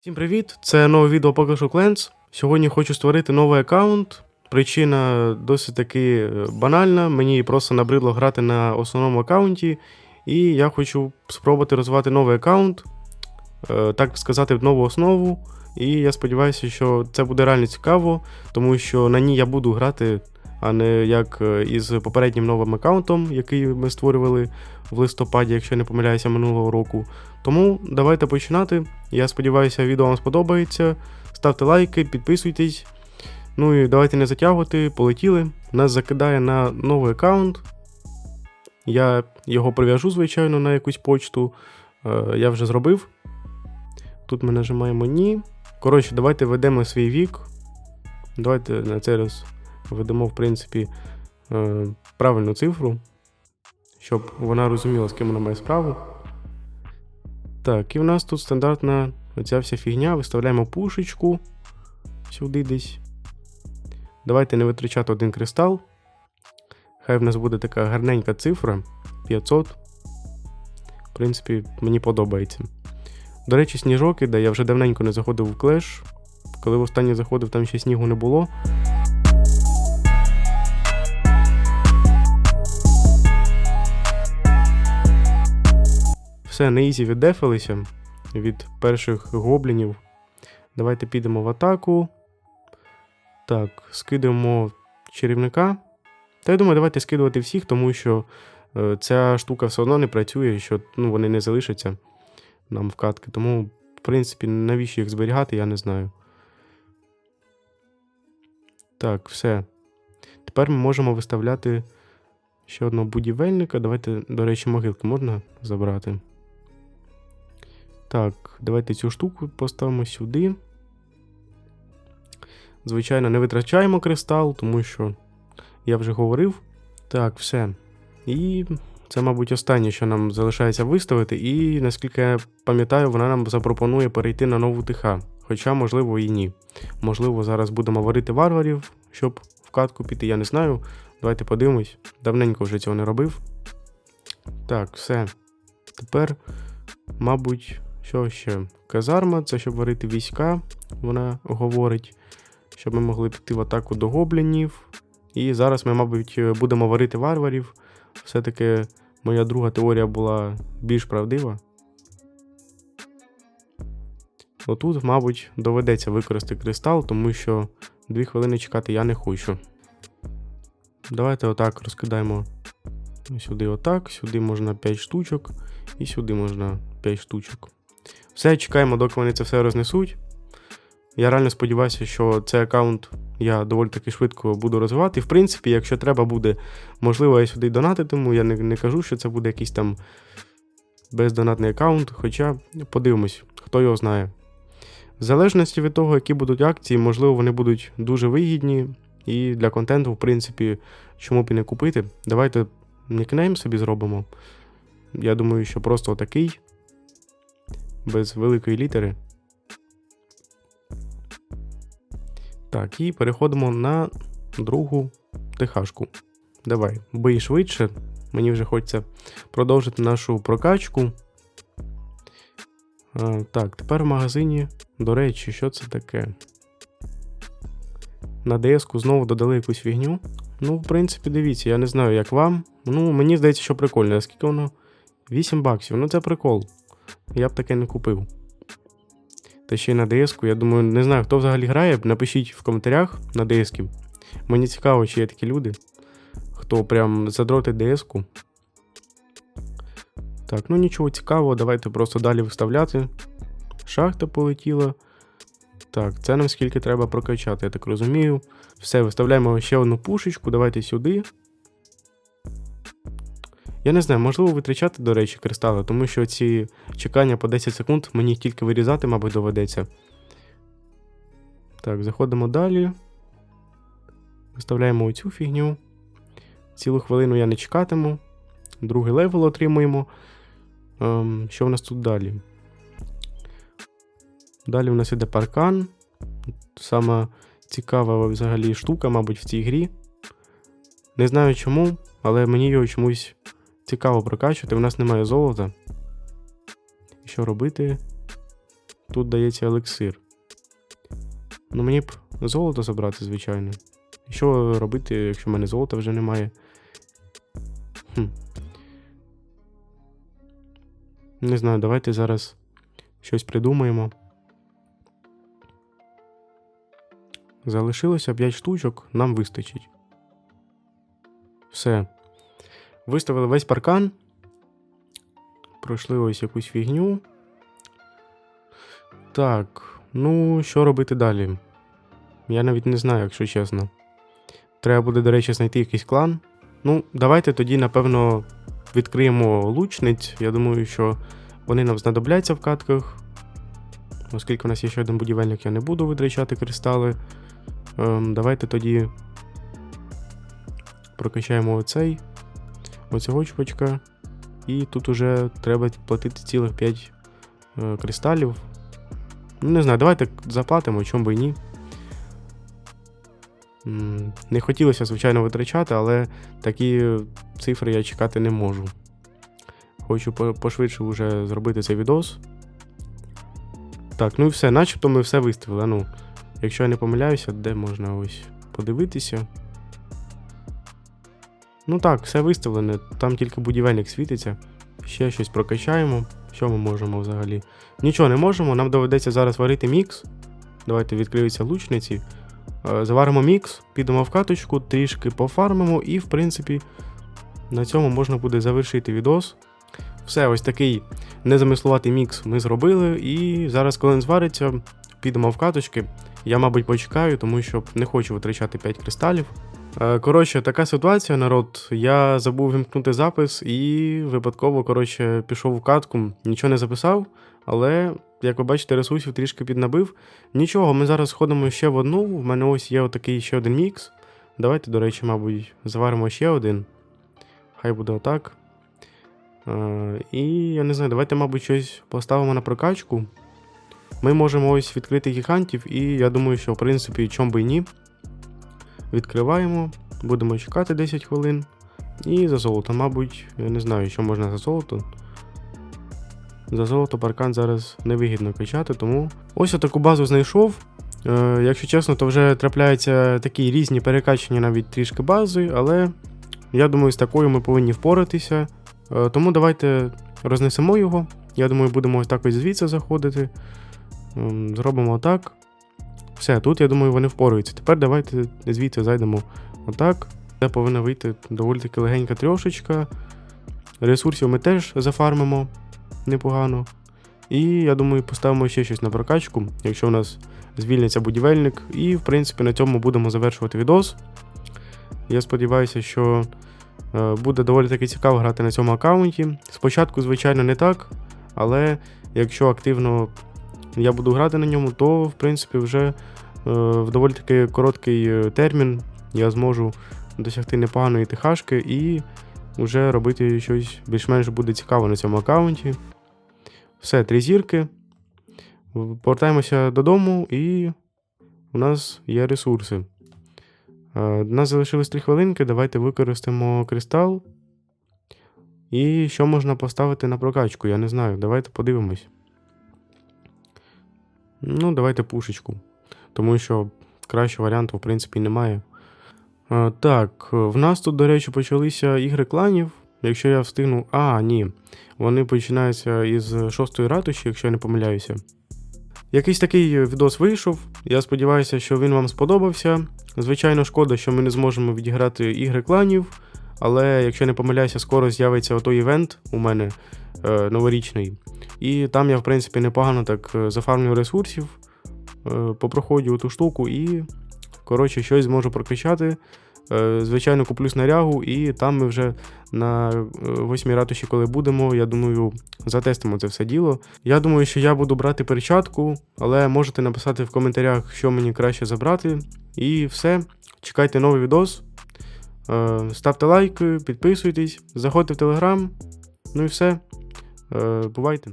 Всім привіт! Це нове відео по Clans. Сьогодні хочу створити новий аккаунт. Причина досить таки е, банальна. Мені просто набридло грати на основному аккаунті, і я хочу спробувати розвивати новий аккаунт, е, так сказати, нову основу. І я сподіваюся, що це буде реально цікаво, тому що на ній я буду грати, а не як е, із попереднім новим аккаунтом, який ми створювали в листопаді, якщо не помиляюся, минулого року. Тому давайте починати. Я сподіваюся, відео вам сподобається. Ставте лайки, підписуйтесь. Ну і давайте не затягувати, полетіли. Нас закидає на новий аккаунт. Я його прив'яжу, звичайно, на якусь почту. Е, я вже зробив. Тут ми нажимаємо ні. Коротше, давайте введемо свій вік. Давайте на цей раз введемо, в принципі, е, правильну цифру, щоб вона розуміла, з ким вона має справу. Так, і в нас тут стандартна оця вся фігня. Виставляємо пушечку сюди десь. Давайте не витрачати один кристал. Хай в нас буде така гарненька цифра 500. В принципі, мені подобається. До речі, сніжок іде, я вже давненько не заходив в клеш. Коли востаннє заходив, там ще снігу не було. Все, на ізі віддефалися від перших гоблінів. Давайте підемо в атаку. Так, скидаємо чарівника. Та я думаю, давайте скидувати всіх, тому що е, ця штука все одно не працює, що ну, вони не залишаться нам в катки. Тому, в принципі, навіщо їх зберігати, я не знаю. Так, все. Тепер ми можемо виставляти ще одного будівельника. Давайте, до речі, могилки можна забрати. Так, давайте цю штуку поставимо сюди. Звичайно, не витрачаємо кристал, тому що я вже говорив. Так, все. І це, мабуть, останнє, що нам залишається виставити. І наскільки я пам'ятаю, вона нам запропонує перейти на нову ТХ. Хоча, можливо, і ні. Можливо, зараз будемо варити варварів, щоб в катку піти, я не знаю. Давайте подивимось. Давненько вже цього не робив. Так, все. Тепер, мабуть, що ще? Казарма, це щоб варити війська, вона говорить, щоб ми могли піти в атаку до гоблінів. І зараз ми, мабуть, будемо варити варварів. Все-таки моя друга теорія була більш правдива. Отут, мабуть, доведеться використати кристал, тому що дві хвилини чекати я не хочу. Давайте отак розкидаємо сюди отак, сюди можна 5 штучок, і сюди можна 5 штучок. Все, чекаємо, доки вони це все рознесуть. Я реально сподіваюся, що цей аккаунт я доволі таки швидко буду розвивати. В принципі, якщо треба буде, можливо, я сюди донатитиму. Я не, не кажу, що це буде якийсь там бездонатний аккаунт, хоча подивимось, хто його знає. В залежності від того, які будуть акції, можливо, вони будуть дуже вигідні. І для контенту, в принципі, чому б і не купити. Давайте нікнейм собі зробимо. Я думаю, що просто отакий, без великої літери. Так, і переходимо на другу ТХшку. Давай, бий швидше. Мені вже хочеться продовжити нашу прокачку. Так, тепер в магазині. До речі, що це таке? На ds знову додали якусь фігню. Ну, в принципі, дивіться, я не знаю, як вам. Ну, мені здається, що прикольно. А скільки воно? 8 баксів. Ну, це прикол. Я б таке не купив. Та ще й на ds Я думаю, не знаю, хто взагалі грає. Напишіть в коментарях на ds Мені цікаво, чи є такі люди, хто прям задротить ds Так, ну нічого цікавого, давайте просто далі виставляти. Шахта полетіла. Так, це нам скільки треба прокачати, я так розумію. Все, виставляємо ще одну пушечку, давайте сюди. Я не знаю, можливо витрачати, до речі, кристали, тому що ці чекання по 10 секунд мені тільки вирізати, мабуть, доведеться. Так, заходимо далі. Виставляємо оцю фігню. Цілу хвилину я не чекатиму. Другий левел отримуємо. Ем, що в нас тут далі? Далі в нас іде паркан. Сама цікава взагалі штука, мабуть, в цій грі. Не знаю чому, але мені його чомусь цікаво прокачувати. У нас немає золота. Що робити? тут дається елексир. Ну, мені б золото забрати, звичайно. Що робити, якщо в мене золота вже немає? Хм. Не знаю, давайте зараз щось придумаємо. Залишилося 5 штучок, нам вистачить. Все. Виставили весь паркан. Пройшли ось якусь фігню. Так, ну, що робити далі? Я навіть не знаю, якщо чесно. Треба буде, до речі, знайти якийсь клан. Ну, давайте тоді, напевно, відкриємо лучниць. Я думаю, що вони нам знадобляться в катках. Оскільки в нас є ще один будівельник, я не буду витрачати кристали. Ем, давайте тоді прокачаємо оцей, оцього чувачка. І тут уже треба платити цілих 5 е, кристалів. Ну, не знаю, давайте заплатимо, чому би і ні. Не хотілося, звичайно, витрачати, але такі цифри я чекати не можу. Хочу по- пошвидше вже зробити цей відос. Так, ну і все, начебто ми все виставили. Ну, якщо я не помиляюся, де можна ось подивитися. Ну так, все виставлене, там тільки будівельник світиться. Ще щось прокачаємо. Що ми можемо взагалі? Нічого не можемо, нам доведеться зараз варити мікс. Давайте відкриються лучниці. Е, Заваримо мікс, підемо в каточку, трішки пофармимо, і, в принципі, на цьому можна буде завершити відос. Все, ось такий незамислуватий мікс ми зробили. І зараз, коли він звариться, підемо в каточки. Я, мабуть, почекаю, тому що не хочу витрачати 5 кристалів. Е, Коротше, така ситуація, народ. Я забув вімкнути запис і випадково, коротше, пішов в катку, нічого не записав, але, як ви бачите, ресурсів трішки піднабив. Нічого, ми зараз сходимо ще в одну. В мене ось є отакий ще один мікс. Давайте, до речі, мабуть, заваримо ще один. Хай буде отак. Е, і я не знаю, давайте, мабуть, щось поставимо на прокачку. Ми можемо ось відкрити гігантів, і я думаю, що в принципі, чом би і ні. Відкриваємо, будемо чекати 10 хвилин. І за золото, мабуть, я не знаю, що можна за золото. За золото паркан зараз невигідно качати, тому ось таку базу знайшов. Е, якщо чесно, то вже трапляються такі різні перекачання навіть трішки бази, але я думаю, з такою ми повинні впоратися. Е, тому давайте рознесемо його. Я думаю, будемо ось так ось звідси заходити. Ем, Зробимо отак. Все, тут, я думаю, вони впораються. Тепер давайте звідси зайдемо отак. Це повинна вийти доволі таки легенька трьошечка. Ресурсів ми теж зафармимо непогано. І я думаю, поставимо ще щось на прокачку, якщо у нас звільниться будівельник. І, в принципі, на цьому будемо завершувати відос. Я сподіваюся, що е, буде доволі таки цікаво грати на цьому аккаунті. Спочатку, звичайно, не так, але якщо активно я буду грати на ньому, то в принципі вже е, в доволі таки короткий е, термін я зможу досягти непоганої тихашки і вже робити щось більш-менш буде цікаво на цьому аккаунті. Все, три зірки. Повертаємося додому, і у нас є ресурси. Е, У нас залишилось 3 хвилинки. Давайте використаємо кристал. І що можна поставити на прокачку? Я не знаю. Давайте подивимось. Ну, давайте пушечку. Тому що кращого варіанту, в принципі, немає. Так, в нас тут, до речі, почалися ігри кланів. Якщо я встигну. А, ні. Вони починаються із шостої ратуші, якщо я не помиляюся. Якийсь такий відос вийшов. Я сподіваюся, що він вам сподобався. Звичайно, шкода, що ми не зможемо відіграти ігри кланів. Але якщо не помиляюся, скоро з'явиться отой івент у мене е, новорічний. І там я, в принципі, непогано так е, зафармлю ресурсів, е, попроходжу ту штуку і, коротше, щось зможу прокачати. Е, Звичайно, куплю снарягу, і там ми вже на восьмій ратуші, коли будемо, я думаю, затестимо це все діло. Я думаю, що я буду брати перчатку, але можете написати в коментарях, що мені краще забрати. І все. Чекайте новий відос. Ставте лайки, підписуйтесь, заходьте в телеграм. Ну і все. Бувайте.